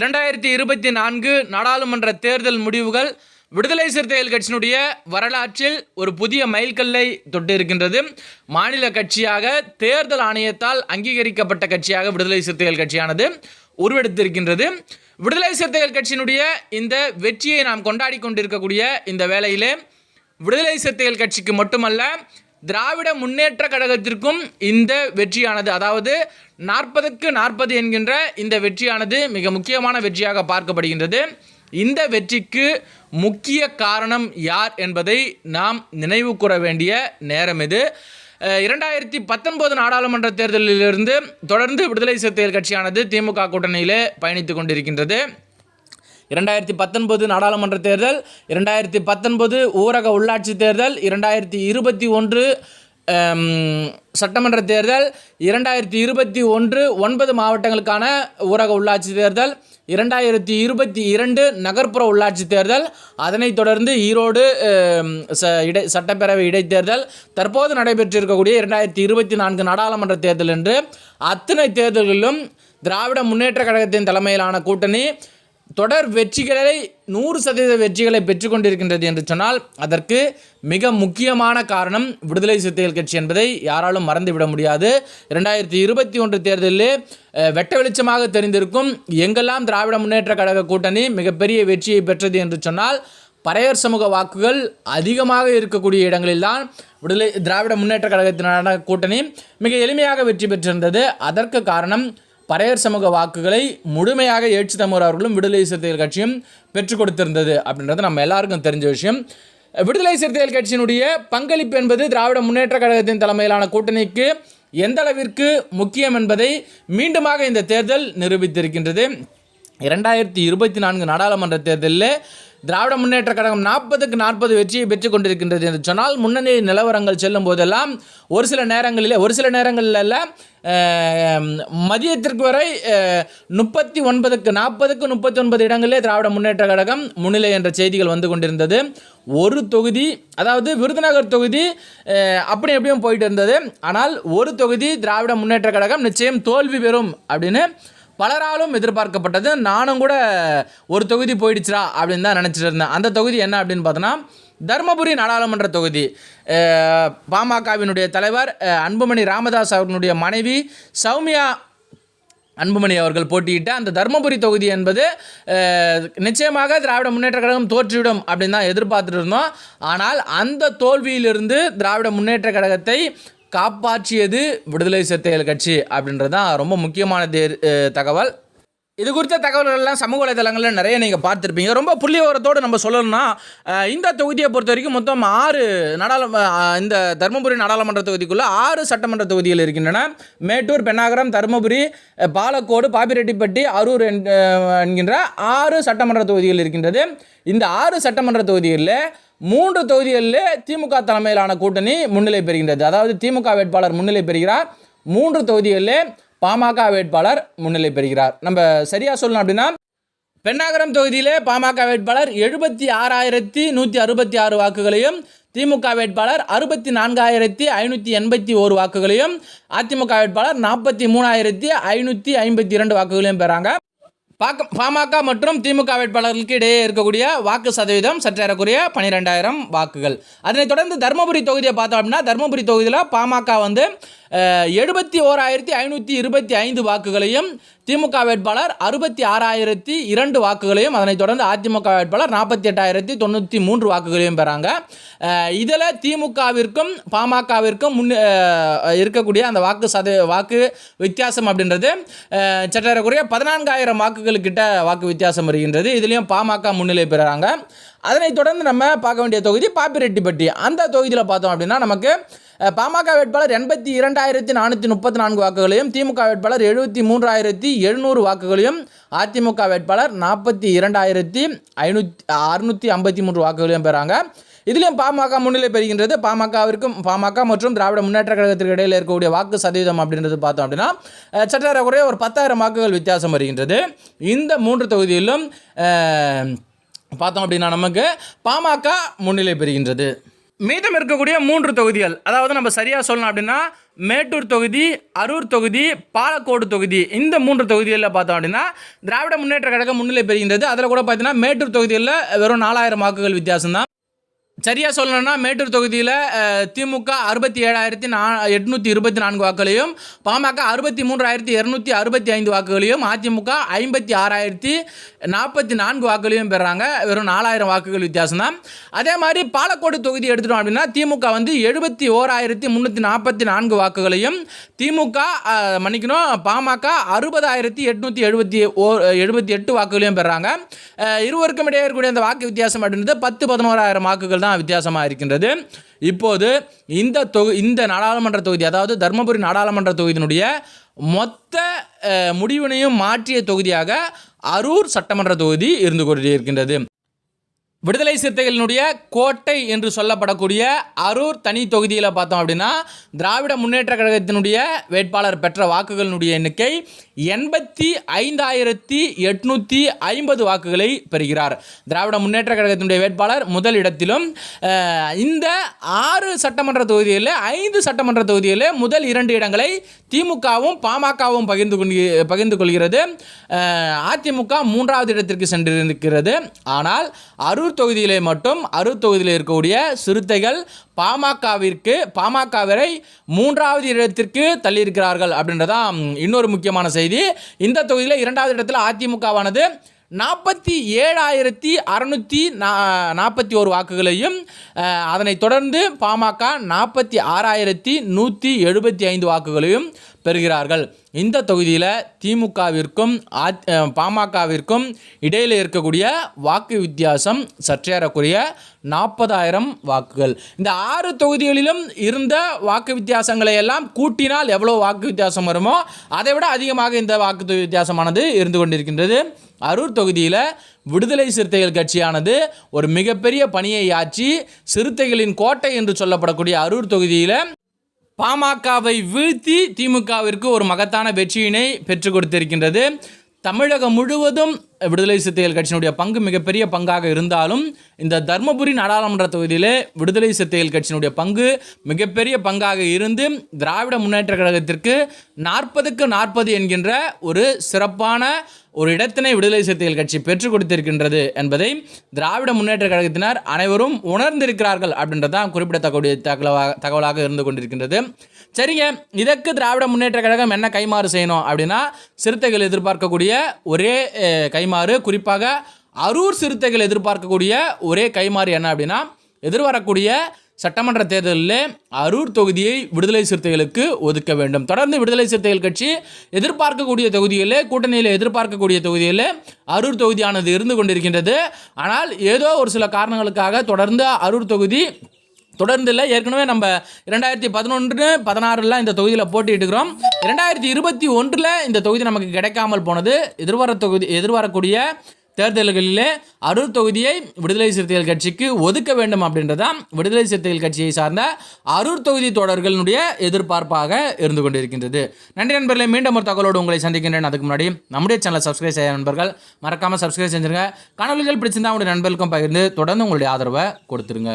இரண்டாயிரத்தி இருபத்தி நான்கு நாடாளுமன்ற தேர்தல் முடிவுகள் விடுதலை சிறுத்தைகள் கட்சியினுடைய வரலாற்றில் ஒரு புதிய மைல்கல்லை தொட்டு இருக்கின்றது மாநில கட்சியாக தேர்தல் ஆணையத்தால் அங்கீகரிக்கப்பட்ட கட்சியாக விடுதலை சிறுத்தைகள் கட்சியானது உருவெடுத்திருக்கின்றது. விடுதலை சிறுத்தைகள் கட்சியினுடைய இந்த வெற்றியை நாம் கொண்டாடி கொண்டிருக்கக்கூடிய இந்த வேளையிலே விடுதலை சிறுத்தைகள் கட்சிக்கு மட்டுமல்ல திராவிட முன்னேற்ற கழகத்திற்கும் இந்த வெற்றியானது அதாவது நாற்பதுக்கு நாற்பது என்கின்ற இந்த வெற்றியானது மிக முக்கியமான வெற்றியாக பார்க்கப்படுகின்றது. இந்த வெற்றிக்கு முக்கிய காரணம் யார் என்பதை நாம் நினைவு கூற வேண்டிய நேரம் இது. இரண்டாயிரத்தி பத்தொன்பது நாடாளுமன்ற தேர்தலிலிருந்து தொடர்ந்து விடுதலை சிறுத்தைகள் கட்சியானது திமுக கூட்டணியிலே பயணித்து கொண்டிருக்கின்றது. இரண்டாயிரத்தி பத்தொன்பது நாடாளுமன்ற தேர்தல் இரண்டாயிரத்தி பத்தொன்பது ஊரக உள்ளாட்சி தேர்தல் இரண்டாயிரத்தி இருபத்தி ஒன்று சட்டமன்ற தேர்தல் இரண்டாயிரத்தி இருபத்தி ஒன்று ஒன்பது மாவட்டங்களுக்கான ஊரக உள்ளாட்சி தேர்தல் இரண்டாயிரத்தி இருபத்தி இரண்டு நகர்ப்புற உள்ளாட்சி தேர்தல் அதனைத் தொடர்ந்து ஈரோடு ச இடை சட்டப்பேரவை இடைத்தேர்தல் தற்போது நடைபெற்றிருக்கக்கூடிய இரண்டாயிரத்தி இருபத்தி நான்கு நாடாளுமன்ற தேர்தல் என்று அத்தனை தேர்தல்களிலும் திராவிட முன்னேற்ற கழகத்தின் தலைமையிலான கூட்டணி தொடர் வெற்றிகளை நூறு சதவீத வெற்றிகளை பெற்றுக்கொண்டிருக்கின்றது என்று சொன்னால் அதற்கு மிக முக்கியமான காரணம் விடுதலை சிறுத்தைகள் கட்சி என்பதை யாராலும் மறந்துவிட முடியாது. இரண்டாயிரத்தி இருபத்தி ஒன்று தேர்தலிலே வெட்ட வெளிச்சமாக தெரிந்திருக்கும் எங்கெல்லாம் திராவிட முன்னேற்ற கழக கூட்டணி மிகப்பெரிய வெற்றியை பெற்றது என்று சொன்னால் பறையர் சமூக வாக்குகள் அதிகமாக இருக்கக்கூடிய இடங்களில்தான் விடுதலை திராவிட முன்னேற்ற கழகத்தினான கூட்டணி மிக எளிமையாக வெற்றி பெற்றிருந்தது. அதற்கு காரணம் பறையர் சமூக வாக்குகளை முழுமையாக ஏற்று தமிழர் அவர்களும் விடுதலை சிறுத்தைகள் கட்சியும் பெற்றுக் கொடுத்திருந்தது அப்படின்றது நம்ம எல்லாருக்கும் தெரிஞ்ச விஷயம். விடுதலை சிறுத்தைகள் கட்சியினுடைய பங்களிப்பு என்பது திராவிட முன்னேற்ற கழகத்தின் தலைமையிலான கூட்டணிக்கு எந்த அளவிற்கு முக்கியம் என்பதை மீண்டுமாக இந்த தேர்தல் நிரூபித்திருக்கின்றது. இரண்டாயிரத்தி இருபத்தி நான்கு நாடாளுமன்ற தேர்தலில் திராவிட முன்னேற்ற கழகம் நாற்பதுக்கு நாற்பது வெற்றியை பெற்றுக் கொண்டிருக்கின்றது என்று சொன்னால் முன்னணி நிலவரங்கள் செல்லும் போதெல்லாம் ஒரு சில நேரங்களிலே ஒரு சில நேரங்களில் மதியத்திற்கு வரை முப்பத்தி ஒன்பதுக்கு நாற்பதுக்கு முப்பத்தி ஒன்பது இடங்களிலே திராவிட முன்னேற்ற கழகம் முன்னிலை என்ற செய்திகள் வந்து கொண்டிருந்தது. ஒரு தொகுதி அதாவது விருதுநகர் தொகுதி அப்படி எப்படியும் போயிட்டு இருந்தது. ஆனால் ஒரு தொகுதி திராவிட முன்னேற்ற கழகம் நிச்சயம் தோல்வி பெறும் அப்படின்னு பலராலும் எதிர்பார்க்கப்பட்டது. நானும் கூட ஒரு தொகுதி போயிடுச்சுடா அப்படின்னு தான் நினச்சிட்டு இருந்தேன். அந்த தொகுதி என்ன அப்படின்னு பார்த்தோன்னா தருமபுரி நாடாளுமன்ற தொகுதி. பாமகவினுடைய தலைவர் அன்புமணி ராமதாஸ் அவர்களுடைய மனைவி சௌமியா அன்புமணி அவர்கள் போட்டியிட்ட அந்த தருமபுரி தொகுதி என்பது நிச்சயமாக திராவிட முன்னேற்ற கழகம் தோற்றிவிடும் அப்படின்னு தான் எதிர்பார்த்துட்டு இருந்தோம். ஆனால் அந்த தோல்வியிலிருந்து திராவிட முன்னேற்ற கழகத்தை காப்பாற்றியது விடுதலை சிறுத்தைகள் கட்சி அப்படின்றது தான் ரொம்ப முக்கியமான தகவல். இது குறித்த தகவல்கள்லாம் சமூக வலைதளங்களில் நிறைய நீங்கள் பார்த்துருப்பீங்க. ரொம்ப புள்ளியோரத்தோடு நம்ம சொல்லணும்னா இந்த தொகுதியை பொறுத்த வரைக்கும் மொத்தம் ஆறு நாடாளும இந்த தருமபுரி நாடாளுமன்ற தொகுதிக்குள்ளே ஆறு சட்டமன்ற தொகுதிகள் இருக்கின்றன. மேட்டூர் பெண்ணாகரம் தருமபுரி பாலக்கோடு பாப்பிரெட்டிப்பட்டி அரூர் என்- என்கின்ற ஆறு சட்டமன்ற தொகுதிகள் இருக்கின்றது. இந்த ஆறு சட்டமன்ற தொகுதிகளில் மூன்று தொகுதிகளில் திமுக தலைமையிலான கூட்டணி முன்னிலை பெறுகின்றது. அதாவது திமுக வேட்பாளர் முன்னிலை பெறுகிறார். மூன்று தொகுதிகளில் பாமக வேட்பாளர் முன்னிலை பெறுகிறார். நம்ம சரியாக சொல்லணும் அப்படின்னா பெண்ணாகரம் தொகுதியிலே பாமக வேட்பாளர் எழுபத்தி ஆறாயிரத்தி நூற்றி அறுபத்தி ஆறு வாக்குகளையும் திமுக வேட்பாளர் அறுபத்தி நான்காயிரத்தி ஐநூற்றி எண்பத்தி ஓரு வாக்குகளையும் அதிமுக வேட்பாளர் நாற்பத்தி மூணாயிரத்தி ஐநூற்றி ஐம்பத்தி இரண்டு வாக்குகளையும் பெறாங்க. பாக்க பாமக மற்றும் திமுக வேட்பாளர்களுக்கு இடையே இருக்கக்கூடிய வாக்கு சதவீதம் சற்றேறக்குரிய பன்னிரெண்டாயிரம் வாக்குகள். அதனைத் தொடர்ந்து தருமபுரி தொகுதியை பார்த்தோம் அப்படின்னா தருமபுரி தொகுதியில் பாமக வந்து எழுபத்தி ஓராயிரத்தி ஐநூற்றி இருபத்தி ஐந்து வாக்குகளையும் திமுக வேட்பாளர் அறுபத்தி ஆறாயிரத்தி இரண்டு வாக்குகளையும் அதனைத் தொடர்ந்து அதிமுக வேட்பாளர் நாற்பத்தி எட்டாயிரத்தி தொண்ணூற்றி மூன்று வாக்குகளையும் பெறாங்க. இதில் திமுகவிற்கும் பாமகவிற்கும் முன் இருக்கக்கூடிய அந்த வாக்கு சத வாக்கு வித்தியாசம் அப்படின்றது அஹ், சற்றேறக்குறைய பதினான்காயிரம் வாக்குகளுக்கிட்ட வாக்கு வித்தியாசம் வருகின்றது. இதுலேயும் பாமக முன்னிலை பெறுறாங்க அதனைத் தொடர்ந்து நம்ம பார்க்க வேண்டிய தொகுதி பாப்பிரெட்டிப்பட்டி. அந்த தொகுதியில் பார்த்தோம் அப்படின்னா நமக்கு பாமக வேட்பாளர் எண்பத்தி இரண்டாயிரத்தி நானூற்றி முப்பத்தி நான்கு வாக்குகளையும் திமுக வேட்பாளர் எழுபத்தி மூன்றாயிரத்தி எழுநூறு வாக்குகளையும் அதிமுக வேட்பாளர் நாற்பத்தி இரண்டாயிரத்தி ஐநூற்றி அறுநூற்றி ஐம்பத்தி மூன்று வாக்குகளையும் பெறாங்க. இதிலும் பாமக முன்னிலை பெறுகின்றது. பாமகவிற்கும் பாமக மற்றும் திராவிட முன்னேற்ற கழகத்திற்கு இடையில் இருக்கக்கூடிய வாக்கு சதவீதம் அப்படின்றது பார்த்தோம் அப்படின்னா அஹ், சற்றேறக்குறைய ஒரு பத்தாயிரம் வாக்குகள் வித்தியாசம் வருகின்றது. இந்த மூன்று தொகுதியிலும் பார்த்தோம் அப்படின்னா நமக்கு பாமக முன்னிலை பெறுகின்றது. மீதம் இருக்கக்கூடிய மூன்று தொகுதிகள். அதாவது நம்ம சரியாக சொல்லணும் அப்படின்னா மேட்டூர் தொகுதி அரூர் தொகுதி பாலக்கோடு தொகுதி. இந்த மூன்று தொகுதிகளில் பார்த்தோம் அப்படின்னா திராவிட முன்னேற்ற கழகம் முன்னிலை பெறுகின்றது. அதில் கூட பார்த்தீங்கன்னா மேட்டூர் தொகுதியில் வெறும் நாலாயிரம் வாக்குகள் வித்தியாசம் தான் சரியாக சொல்லணும்னா மேட்டூர் தொகுதியில் திமுக அறுபத்தி ஏழாயிரத்தி நா எட்நூற்றி இருபத்தி நான்கு வாக்குகளையும் பாமக அறுபத்தி மூன்றாயிரத்தி இரநூத்தி அறுபத்தி ஐந்து வாக்குகளையும் அதிமுக ஐம்பத்தி ஆறாயிரத்தி நாற்பத்தி நான்கு வாக்குகளையும் பெறாங்க. வெறும் நாலாயிரம் வாக்குகள் வித்தியாசம் தான் அதே மாதிரி பாலக்கோடு தொகுதி எடுத்துட்டோம் அப்படின்னா திமுக வந்து எழுபத்தி ஓராயிரத்தி முந்நூற்றி நாற்பத்தி நான்கு வாக்குகளையும் திமுக மன்னிக்கணும் பாமக அறுபதாயிரத்தி எட்நூற்றி எழுபத்தி ஓ எழுபத்தி எட்டு வாக்குகளையும் பெறாங்க. இருவருக்கும் இடையே இருக்கக்கூடிய அந்த வாக்கு வித்தியாசம் அப்படின்றது பத்து பதினோராயிரம் வாக்குகள் தான் வித்தியாசமாக இருக்கின்றது. இப்போது இந்த தொகு இந்த நாடாளுமன்ற தொகுதி அதாவது தருமபுரி நாடாளுமன்ற தொகுதியினுடைய மொத்த முடிவினையும் மாற்றிய தொகுதியாக அரூர் சட்டமன்ற தொகுதி இருந்து கொண்டிருக்கின்றது. விடுதலை சிறுத்தைகளினுடைய கோட்டை என்று சொல்லப்படக்கூடிய அரூர் தனி தொகுதியில் பார்த்தோம் அப்படின்னா திராவிட முன்னேற்ற கழகத்தினுடைய வேட்பாளர் பெற்ற வாக்குகளினுடைய எண்ணிக்கை எண்பத்தி ஐந்தாயிரத்தி எட்நூற்றி ஐம்பது வாக்குகளை பெறுகிறார். திராவிட முன்னேற்ற கழகத்தினுடைய வேட்பாளர் முதல் இடத்திலும் இந்த ஆறு சட்டமன்ற தொகுதிகளில் ஐந்து சட்டமன்ற தொகுதிகளில் முதல் இரண்டு இடங்களை திமுகவும் பாமகவும் பகிர்ந்து கொண்டு பகிர்ந்து கொள்கிறது. அதிமுக மூன்றாவது இடத்திற்கு சென்றிருக்கிறது. ஆனால் அரூர் தொகுதியிலே மட்டும் அரூர் தொகுதியில் இருக்கக்கூடிய சிறுத்தைகள் பாமகவிற்கு பாமகவரை மூன்றாவது இடத்திற்கு தள்ளியிருக்கிறார்கள் அப்படின்றதான் இன்னொரு முக்கியமான செய்தி. இந்த தொகுதியில் இரண்டாவது இடத்தில் அதிமுகவானது நாற்பத்தி ஏழாயிரத்தி அறநூற்றி நா நாற்பத்தி ஒரு வாக்குகளையும் அதனைத் தொடர்ந்து பாமக நாற்பத்தி ஆறாயிரத்தி நூற்றி எழுபத்தி ஐந்து வாக்குகளையும் பெறுகிறார்கள். இந்த தொகுதியில் திமுகவிற்கும் அ- பாமகவிற்கும் இடையில் இருக்கக்கூடிய வாக்கு வித்தியாசம் சற்றேறக்குரிய நாற்பதாயிரம் வாக்குகள். இந்த ஆறு தொகுதிகளிலும் இருந்த வாக்கு வித்தியாசங்களை எல்லாம் கூட்டினால் எவ்வளோ வாக்கு வித்தியாசம் வருமோ அதை விட அதிகமாக இந்த வாக்கு வித்தியாசமானது இருந்து கொண்டிருக்கின்றது. அரூர் தொகுதியில் விடுதலை சிறுத்தைகள் கட்சியானது ஒரு மிகப்பெரிய பணியை ஆற்றி சிறுத்தைகளின் கோட்டை என்று சொல்லப்படக்கூடிய அரூர் தொகுதியில் பாமகவை வீழ்த்தி திமுகவிற்கு ஒரு மகத்தான வெற்றியினை பெற்றுக் கொடுத்திருக்கின்றது. தமிழகம் முழுவதும் விடுதலை சிறுத்தைகள் கட்சியினுடைய பங்கு மிகப்பெரிய பங்காக இருந்தாலும் இந்த தர்மபுரி நாடாளுமன்ற தொகுதியிலே விடுதலை சிறுத்தைகள் கட்சியினுடைய பங்கு மிகப்பெரிய பங்காக இருந்து திராவிட முன்னேற்ற கழகத்திற்கு நாற்பதுக்கு நாற்பது என்கின்ற ஒரு சிறப்பான ஒரு இடத்தினை விடுதலை சிறுத்தைகள் கட்சி பெற்றுக் கொடுத்திருக்கின்றது என்பதை திராவிட முன்னேற்ற கழகத்தினர் அனைவரும் உணர்ந்திருக்கிறார்கள் அப்படின்றதான் குறிப்பிடத்தக்கூடிய தகவலாக தகவலாக இருந்து கொண்டிருக்கின்றது. சரிங்க இதற்கு திராவிட முன்னேற்ற கழகம் என்ன கைமாறு செய்யணும் அப்படின்னா சிறுத்தைகள் எதிர்பார்க்கக்கூடிய ஒரே கைமாறு குறிப்பாக அரூர் சிறுத்தைகள் எதிர்பார்க்கக்கூடிய ஒரே கைமாறு என்ன அப்படின்னா எதிர்வரக்கூடிய சட்டமன்ற தேர்தலில் அரூர் தொகுதியை விடுதலை சிறுத்தைகளுக்கு ஒதுக்க வேண்டும். தொடர்ந்து விடுதலை சிறுத்தைகள் கட்சி எதிர்பார்க்கக்கூடிய தொகுதிகளில் கூட்டணியில் எதிர்பார்க்கக்கூடிய தொகுதிகளில் அரூர் தொகுதியானது இருந்து கொண்டிருக்கின்றது. ஆனால் ஏதோ ஒரு சில காரணங்களுக்காக தொடர்ந்து அரூர் தொகுதி தொடர்ந்து இல்லை ஏற்கனவே நம்ம இரண்டாயிரத்தி பதினொன்று பதினாறுலாம் இந்த தொகுதியில் போட்டியிட்டுக்கிறோம் இரண்டாயிரத்தி இருபத்தி ஒன்றில் இந்த தொகுதி நமக்கு கிடைக்காமல் போனது. எதிர்வர தொகுதி எதிர்வரக்கூடிய தேர்தல்களிலே அரூர் தொகுதியை விடுதலை சிறுத்தைகள் கட்சிக்கு ஒதுக்க வேண்டும் அப்படின்றதான் விடுதலை சிறுத்தைகள் கட்சியை சார்ந்த அரூர் தொகுதி தொடர்களுடைய எதிர்பார்ப்பாக இருந்து கொண்டிருக்கின்றது. நன்றி நண்பர்களே மீண்டும் ஒரு தகவலோடு உங்களை சந்திக்கின்றேன். அதுக்கு முன்னாடி நம்முடைய சேனலை சப்ஸ்கிரைப் செய்ய நண்பர்கள் மறக்காமல் சப்ஸ்கிரைப் செஞ்சிருங்க. கனவுகள் பிடிச்சிருந்தா உங்களுடைய நண்பர்களுக்கும் பகிர்ந்து தொடர்ந்து உங்களுடைய ஆதரவை கொடுத்துருங்க.